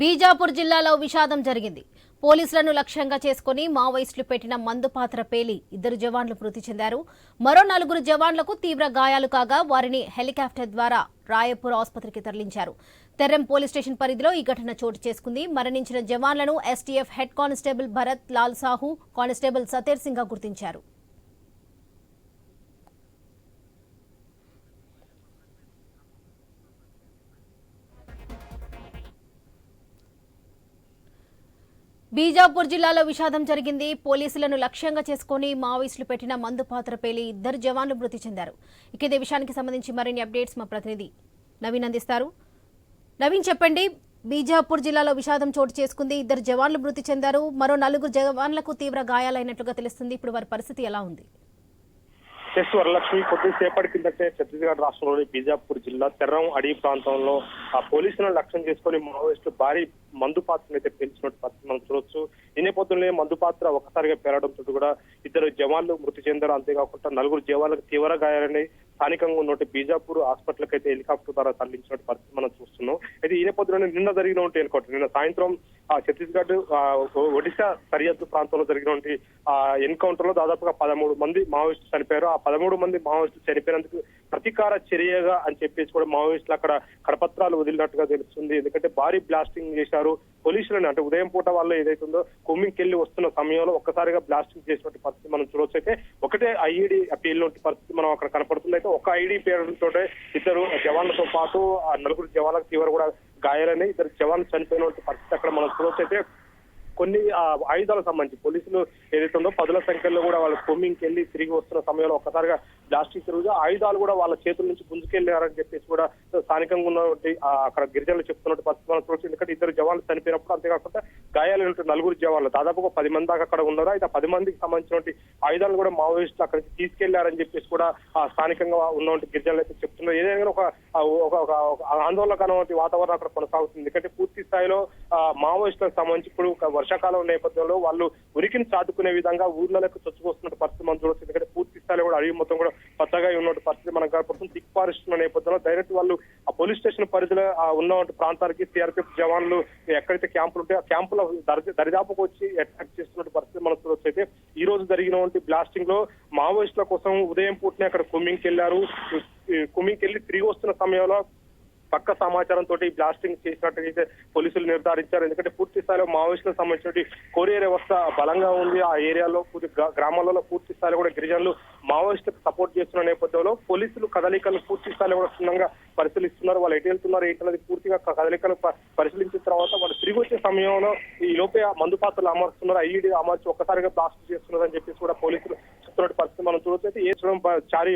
బీజాపూర్ జిల్లాలో విషాదం జరిగింది. పోలీసులను లక్ష్యంగా చేసుకుని మావోయిస్టులు పెట్టిన మందు పాత్ర పేలి ఇద్దరు జవాన్లు మృతి చెందారు. మరో నలుగురు జవాన్లకు తీవ్ర గాయాలు కాగా వారిని హెలికాప్టర్ ద్వారా రాయపూర్ ఆసుపత్రికి తరలించారు. తెర్రెం పోలీస్ స్టేషన్ పరిధిలో ఈ ఘటన చోటు చేసుకుంది. మరణించిన జవాన్లను STF head constable Bharat Lal Sahu constable Sater Singh గుర్తించారు. బీజాపూర్ జిల్లాలో విషాదం జరిగింది. పోలీసులను లక్ష్యంగా చేసుకుని మావోయిస్టులు పెట్టిన మందు పాత్ర పేలి ఇద్దరు జవాన్లు మృతి చెందారు. ఇక ఇదే విషయానికి సంబంధించి మరిన్ని అప్డేట్స్ మా ప్రతినిధి నవీన్ అందిస్తారు. నవీన్ చెప్పండి బీజాపూర్ జిల్లాలో విషాదం చోటు చేసుకుంది ఇద్దరు జవాన్లు మృతి చెందారు. మరో నలుగురు జవాన్లకు తీవ్ర గాయాలైనట్లుగా తెలుస్తుంది. ఇప్పుడు వారి పరిస్థితి ఎలా ఉంది? ఎస్ వరలక్ష్మి కొద్దిసేపటి కిందటే ఛత్తీస్గఢ్ రాష్ట్రంలోని బీజాపూర్ జిల్లా తెర్రం అడవి ప్రాంతంలో ఆ పోలీసులను లక్ష్యం చేసుకుని మావోయిస్టులు భారీ మందు పాత్రను అయితే పేల్చినట్టు మనం చూడొచ్చు. ఈ నేపథ్యంలో మందు పాత్ర ఒకసారిగా పేరడంతో కూడా ఇద్దరు జవాన్లు మృతి చెందారు. అంతేకాకుండా నలుగురు జవాన్లకు తీవ్ర గాయాలని స్థానికంగా ఉన్నట్టు బీజాపూర్ హాస్పిటల్కి అయితే హెలికాప్టర్ ద్వారా తరలించినట్టు పరిస్థితి మనం చూస్తున్నాం. అయితే ఈ నేపథ్యంలో నిన్న జరిగినటువంటి ఎన్కౌంటర్ నిన్న సాయంత్రం ఆ ఛత్తీస్గఢ్ ఆ, ఒడిశా సరిహద్దు ప్రాంతంలో జరిగినటువంటి ఆ ఎన్కౌంటర్లో దాదాపుగా పదమూడు మంది మావోయిస్టులు చనిపోయారు. ఆ పదమూడు మంది మావోయిస్టులు చనిపోయినందుకు ప్రతీకార చర్యగా అని చెప్పేసి కూడా మావోయిస్టులు అక్కడ కడపత్రాలు వదిలినట్టుగా తెలుస్తుంది. ఎందుకంటే భారీ బ్లాస్టింగ్ చేశారు. పోలీసులను అంటే ఉదయం పూట వాళ్ళు ఏదైతుందో కొమ్మింకెళ్ళి వస్తున్న సమయంలో ఒక్కసారిగా బ్లాస్టింగ్ చేసినటువంటి పరిస్థితి మనం చూడొచ్చు. అయితే ఒకటే ఐఈడి పేలినటువంటి పరిస్థితి మనం అక్కడ కనపడుతుంది. అయితే ఒక ఐడి పేరుతో ఇద్దరు జవాన్లతో పాటు ఆ నలుగురు జవాన్లకు తీవ్ర కూడా గాయాలని ఇద్దరు జవాన్లు చనిపోయినటువంటి పరిస్థితి అక్కడ మనం చూడొచ్చు. అయితే కొన్ని ఆ, ఆయుధాలకు సంబంధించి పోలీసులు ఏదైతే ఉందో పదుల సంఖ్యలో కూడా వాళ్ళ కొమ్మింగ్కి వెళ్ళి తిరిగి వస్తున్న సమయంలో ఒక్కసారిగా బ్లాస్టింగ్ తిరుగుగా ఆయుధాలు కూడా వాళ్ళ చేతుల నుంచి గుంజుకెళ్ళారని చెప్పేసి కూడా స్థానికంగా ఉన్నటువంటి అక్కడ గిరిజనులు చెప్తున్నట్టు పరిస్థితి మనం ఎందుకంటే ఇద్దరు జవాన్లు చనిపోయినప్పుడు అంతేకాకుండా గాయాలైనటువంటి నలుగురు జవాన్లు దాదాపుగా పది మంది దాకా అక్కడ ఉన్నారు? అయితే పది మందికి సంబంధించినటువంటి ఆయుధాలు కూడా మావోయిస్టులు అక్కడికి తీసుకెళ్ళారని చెప్పేసి కూడా ఆ స్థానికంగా ఉన్నటువంటి గిరిజనులు అయితే చెప్తున్నారు. ఏదైనా ఒక ఒక ఆందోళనకరమైన వాతావరణం అక్కడ కొనసాగుతుంది. ఎందుకంటే పూర్తి స్థాయిలో మావోయిస్టులకు సంబంధించి ఇప్పుడు వర్షాకాలం నేపథ్యంలో వాళ్ళు ఉరికిని చాటుకునే విధంగా ఊర్లలోకి చొచ్చుకొస్తున్న పరిస్థితి మనం చూడొచ్చు. ఎందుకంటే పూర్తి స్థాయిలో కూడా అడవి మొత్తం కూడా పచ్చగా ఉన్న పరిస్థితి మనం కనపడుతుంది. దిక్ పారిస్తున్న నేపథ్యంలో డైరెక్ట్ వాళ్ళు ఆ పోలీస్ స్టేషన్ పరిధిలో ఆ ఉన్న ప్రాంతానికి సిఆర్పిఎఫ్ జవాన్లు ఎక్కడైతే క్యాంపులు ఉంటాయో ఆ క్యాంపుల దరిదాపుకు వచ్చి అటాక్ చేస్తున్న పరిస్థితి మనం చూడొచ్చు. అయితే ఈ రోజు జరిగినటువంటి బ్లాస్టింగ్లో మావోయిస్టుల కోసం ఉదయం పూటనే అక్కడ కుమ్మింగ్కి వెళ్ళారు కుమ్మింగ్కి వెళ్ళి తిరిగి వస్తున్న సమయంలో పక్క సమాచారం తోటి బ్లాస్టింగ్ చేసినట్టుగా పోలీసులు నిర్ధారించారు. ఎందుకంటే పూర్తి స్థాయిలో మావోయిస్టులకు సంబంధించిన కొరియర్ వ్యవస్థ బలంగా ఉంది. ఆ ఏరియాలో పూర్తి గ్రామాలలో పూర్తి స్థాయిలో కూడా గిరిజనులు మావోయిస్టులకు సపోర్ట్ చేస్తున్న నేపథ్యంలో పోలీసులు కదలికలు పూర్తి స్థాయిలో కూడా క్షుణ్ణంగా పరిశీలిస్తున్నారు. వాళ్ళు ఎటు వెళ్తున్నారు ఏంటన్నది పూర్తిగా కదలికలు పరిశీలించిన తర్వాత వాళ్ళు తిరిగి వచ్చే సమయంలో ఈ లోపే ఆ మందు పాత్రలు అమర్చుతున్నారు ఐఈడీ అమర్చి ఒక్కసారిగా బ్లాస్ట్ చేస్తున్నారు అని చెప్పేసి కూడా పోలీసులు పరిస్థితి మనం చూడొచ్చు ఏ చూడడం చారి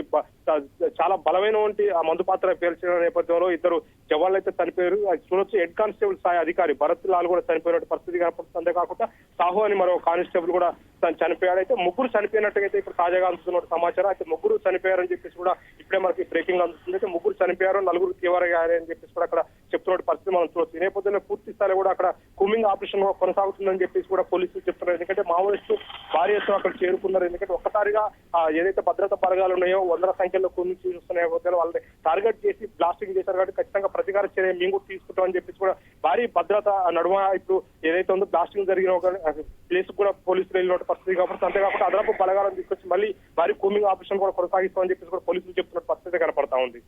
చాలా బలమైనటువంటి ఆ మందు పాత్ర పేల్చిన నేపథ్యంలో ఇద్దరు జవాన్లు అయితే చనిపోయారు చూడొచ్చు. హెడ్ కానిస్టేబుల్ స్థాయి అధికారి భరత్ లాల్ కూడా చనిపోయినట్టు పరిస్థితి కనపడుతుంది అంతేకాకుండా సాహు అని మరో కానిస్టేబుల్ కూడా తను చనిపోయాడు. అయితే ముగ్గురు చనిపోయినట్టుగా అయితే ఇప్పుడు తాజాగా అందుతున్న సమాచారం. అయితే ముగ్గురు చనిపోయారని చెప్పేసి కూడా ఇప్పుడే మనకి బ్రేకింగ్ అందుతుంది. అయితే ముగ్గురు చనిపోయారు నలుగురు తీవ్ర గాయాలని చెప్పేసి కూడా అక్కడ చెప్తున్న పరిస్థితి మనం చూడొచ్చు. ఈ నేపథ్యంలో పూర్తి స్థాయిలో కూడా అక్కడ కుమ్మింగ్ ఆపరేషన్ కొనసాగుతుందని చెప్పేసి కూడా పోలీసులు చెప్తున్నారు. ఎందుకంటే మావోయిస్టు భారీ ఎత్తున అక్కడ చేరుకున్నారు. ఎందుకంటే ఒక్కసారిగా ఏదైతే భద్రతా బలగాలు ఉన్నాయో వందల సంఖ్యలో కుమ్మింగ్ చూస్తున్న నేపథ్యంలో వాళ్ళని టార్గెట్ చేసి బ్లాస్టింగ్ చేశారు కాబట్టి ఖచ్చితంగా ప్రతికార చర్య మేము కూడా తీసుకుంటామని చెప్పేసి కూడా భారీ భద్రత నడుమ ఇప్పుడు ఏదైతే ఉందో బ్లాస్టింగ్ జరిగిన ఒక ప్లేస్ కూడా పోలీసులు వెళ్ళిన పరిస్థితి కాబట్టి అంతేకాకుండా అదనపు బలగాలను తీసుకొచ్చి మళ్ళీ భారీ కూమింగ్ ఆపరేషన్ కూడా కొనసాగిస్తామని చెప్పేసి కూడా పోలీసులు చెప్తున్న పరిస్థితి కనపడతా ఉంది.